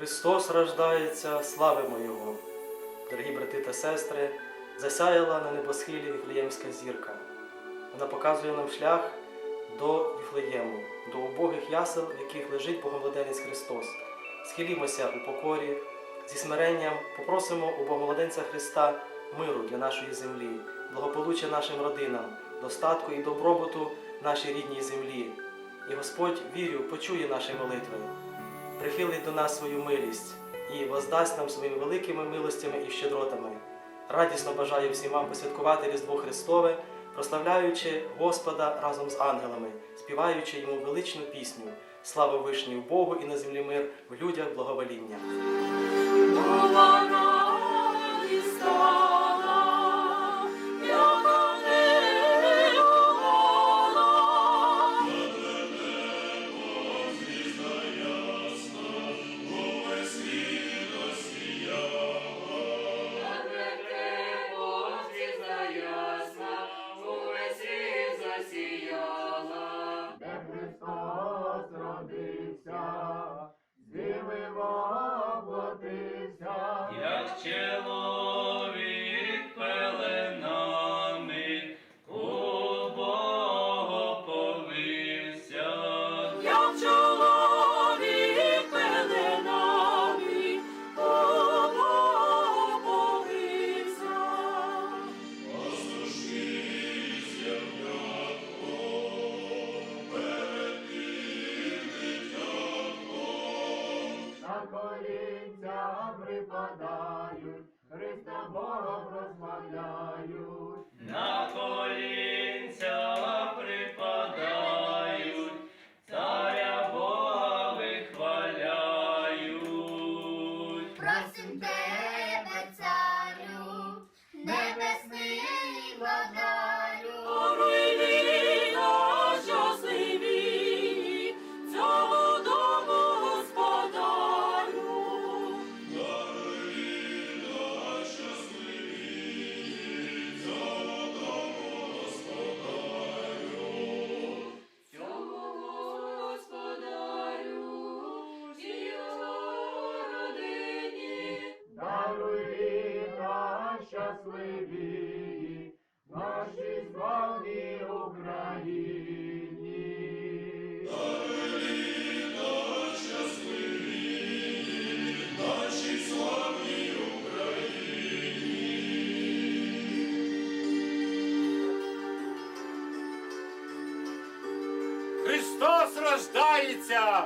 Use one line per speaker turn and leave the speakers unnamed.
Христос рождається, славимо Його. Дорогі брати та сестри, засяяла на небосхилі Віфлеємська зірка. Вона показує нам шлях до Віфлеєму, до убогих ясел, в яких лежить Богомладенець Христос. Схилімося у покорі, зі смиренням попросимо у Богомладенця Христа миру для нашої землі, благополуччя нашим родинам, достатку і добробуту нашій рідній землі. І Господь, вірю, почує наші молитви, прихилить до нас свою милість і воздасть нам своїми великими милостями і щедротами. Радісно бажаю всім вам посвяткувати Різдво Христове, прославляючи Господа разом з ангелами, співаючи йому величну пісню. Слава вишній Богу і на землі мир, в людях благовоління.
Колінця припадають, щасливі, нашій славній Україні.
Христос рождається!